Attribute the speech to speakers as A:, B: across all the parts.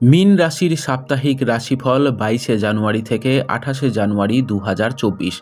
A: মীন রাশির সাপ্তাহিক রাশিফল বাইশে জানুয়ারি থেকে আঠাশে জানুয়ারি দু হাজার চব্বিশ।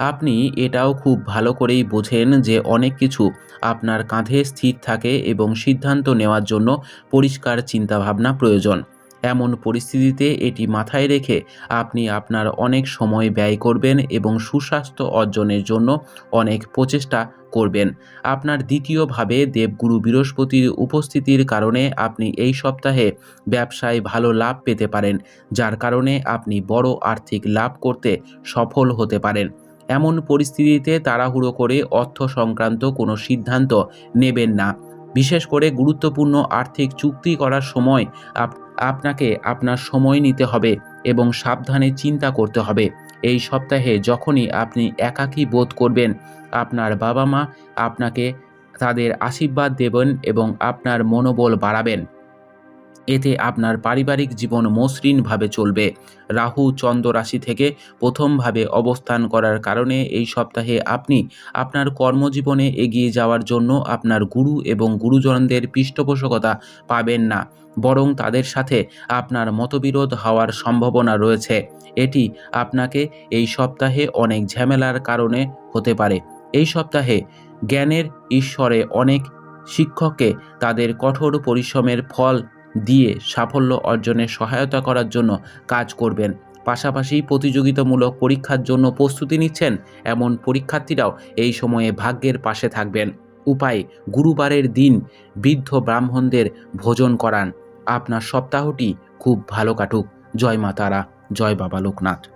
A: আপনি এটাও খুব ভালো করেই বোঝেন যে অনেক কিছু আপনার কাঁধে স্থির থাকে এবং সিদ্ধান্ত নেওয়ার জন্য পরিষ্কার চিন্তাভাবনা প্রয়োজন। এমন পরিস্থিতিতে এটি মাথায় রেখে আপনি আপনার অনেক সময় ব্যয় করবেন এবং সুস্বাস্থ্য অর্জনের জন্য অনেক প্রচেষ্টা করবেন। আপনার দ্বিতীয়ভাবে দেবগুরু বৃহস্পতির উপস্থিতির কারণে আপনি এই সপ্তাহে ব্যবসায় ভালো লাভ পেতে পারেন, যার কারণে আপনি বড় আর্থিক লাভ করতে সফল হতে পারেন। এমন পরিস্থিতিতে তাড়াহুড়ো করে অর্থ সংক্রান্ত কোনো সিদ্ধান্ত নেবেন না। বিশেষ করে গুরুত্বপূর্ণ আর্থিক চুক্তি করার সময় আপ- আপনাকে আপনার সময় নিতে হবে এবং সাবধানে চিন্তা করতে হবে। এই সপ্তাহে যখনই আপনি একাকী বোধ করবেন, আপনার বাবা মা আপনাকে তাদের আশীর্বাদ দেবেন এবং আপনার মনোবল বাড়াবেন। এতে আপনার পারিবারিক জীবন মসৃণভাবে চলবে। রাহু চন্দ্র রাশি থেকে প্রথমভাবে অবস্থান করার কারণে এই সপ্তাহে আপনি আপনার কর্মজীবনে এগিয়ে যাওয়ার জন্য আপনার গুরু এবং গুরুজনদের পৃষ্ঠপোষকতা পাবেন না। বরং তাদের সাথে আপনার মতবিরোধ হওয়ার সম্ভাবনা রয়েছে। এটি আপনাকে এই সপ্তাহে অনেক ঝামেলার কারণে হতে পারে। এই সপ্তাহে জ্ঞানের ঈশ্বরে অনেক শিক্ষককে তাদের কঠোর পরিশ্রমের ফল দিয়ে সাফল্য অর্জনে সহায়তা করার জন্য কাজ করবেন। পাশাপাশি প্রতিযোগিতামূলক পরীক্ষার জন্য প্রস্তুতি নিচ্ছেন এমন পরীক্ষার্থীরাও এই সময়ে ভাগ্যের পাশে থাকবেন। উপায়, গুরুবারের দিন বৃদ্ধ ব্রাহ্মণদের ভোজন করান। আপনার সপ্তাহটি খুব ভালো কাটুক। জয় মাতারা জয় বাবা লোকনাথ।